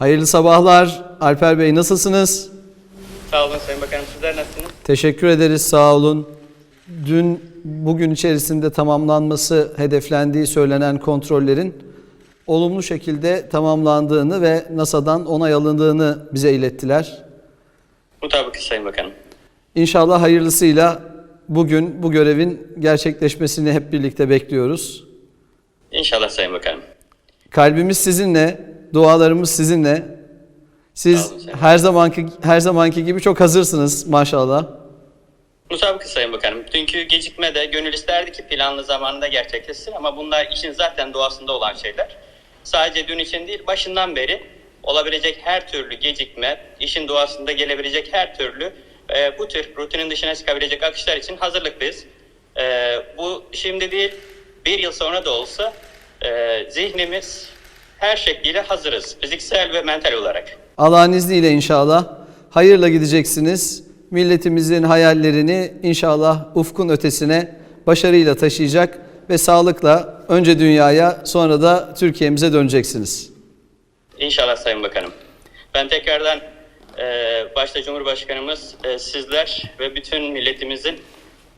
Hayırlı sabahlar. Alper Bey nasılsınız? Sağ olun Sayın Bakanım. Sizler nasılsınız? Teşekkür ederiz, sağ olun. Dün, bugün içerisinde tamamlanması hedeflendiği söylenen kontrollerin olumlu şekilde tamamlandığını ve NASA'dan onay alındığını bize ilettiler. Mutabıkız Sayın Bakanım. İnşallah hayırlısıyla bugün bu görevin gerçekleşmesini hep birlikte bekliyoruz. İnşallah Sayın Bakanım. Kalbimiz sizinle, dualarımız sizinle. Siz her zamanki her zamanki gibi çok hazırsınız maşallah. Mutabıkız Sayın Bakanım. Dünkü gecikme de gönül isterdi ki planlı zamanında gerçekleşsin ama bunlar işin zaten doğasında olan şeyler. Sadece dün için değil başından beri olabilecek her türlü gecikme, işin doğasında gelebilecek her türlü e, bu tür rutinin dışına çıkabilecek akışlar için hazırlıklıyız. E, bu şimdi değil bir yıl sonra da olsa e, zihnimiz her şekliyle hazırız. Fiziksel ve mental olarak. Allah'ın izniyle inşallah hayırla gideceksiniz. Milletimizin hayallerini inşallah ufkun ötesine başarıyla taşıyacak ve sağlıkla önce dünyaya sonra da Türkiye'mize döneceksiniz. İnşallah Sayın Bakanım. Ben tekrardan e, başta Cumhurbaşkanımız, e, sizler ve bütün milletimizin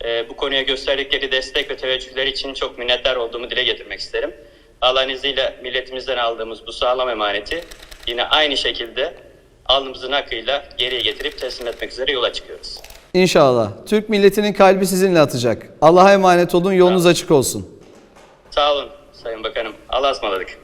e, bu konuya gösterdikleri destek ve teveccühleri için çok minnettar olduğumu dile getirmek isterim. Allah'ın izniyle milletimizden aldığımız bu sağlam emaneti yine aynı şekilde alnımızın akıyla geriye getirip teslim etmek üzere yola çıkıyoruz. İnşallah. Türk milletinin kalbi sizinle atacak. Allah'a emanet olun, yolunuz açık olsun. Sağ olun Sayın Bakanım. Allah'a ısmarladık.